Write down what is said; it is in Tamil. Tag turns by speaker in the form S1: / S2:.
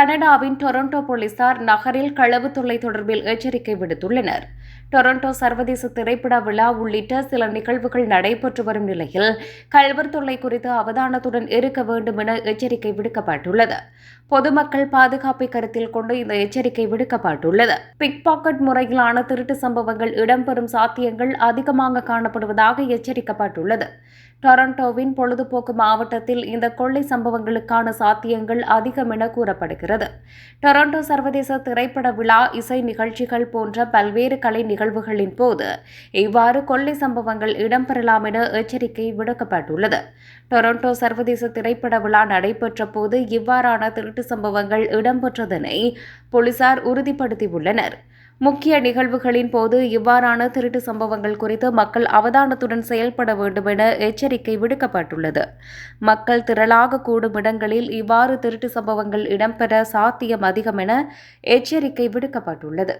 S1: கனடாவின் டொரண்டோ போலீசார் நகரில் களவு தொல்லை தொடர்பில் எச்சரிக்கை விடுத்துள்ளனர். டொரண்டோ சர்வதேச திரைப்பட விழா உள்ளிட்ட சில நிகழ்வுகள் நடைபெற்று வரும் நிலையில் கல்வர் தொல்லை குறித்து அவதானத்துடன் இருக்க வேண்டும் என எச்சரிக்கை விடுக்கப்பட்டுள்ளது. பொதுமக்கள் பாதுகாப்பை கருத்தில் கொண்டு இந்த எச்சரிக்கை விடுக்கப்பட்டுள்ளது. பிக் பாக்கெட் முறையிலான திருட்டு சம்பவங்கள் இடம்பெறும் சாத்தியங்கள் அதிகமாக காணப்படுவதாக எச்சரிக்கப்பட்டுள்ளது. டொரண்டோவின் பொழுதுபோக்கு மாவட்டத்தில் இந்த கொள்ளை சம்பவங்களுக்கான சாத்தியங்கள் அதிகம் என கூறப்படுகிறது. டொரண்டோ சர்வதேச திரைப்பட விழா இசை நிகழ்ச்சிகள் போன்ற பல்வேறு கலை நிகழ்வுகளின் போது இவ்வாறு கொள்ளை சம்பவங்கள் இடம்பெறலாம் என எச்சரிக்கை விடுக்கப்பட்டுள்ளது. டொரண்டோ சர்வதேச திரைப்பட விழா நடைபெற்ற போது இவ்வாறான திருட்டு சம்பவங்கள் இடம்பெற்றதனை போலீசார் உறுதிப்படுத்தியுள்ளனர். முக்கிய நிகழ்வுகளின் போது இவ்வாறான திருட்டு சம்பவங்கள் குறித்து மக்கள் அவதானத்துடன் செயல்பட வேண்டும் என எச்சரிக்கை விடுக்கப்பட்டுள்ளது. மக்கள் திரளாக கூடும் இடங்களில் இவ்வாறு திருட்டு சம்பவங்கள் இடம்பெற சாத்தியம் அதிகம் என எச்சரிக்கை விடுக்கப்பட்டுள்ளது.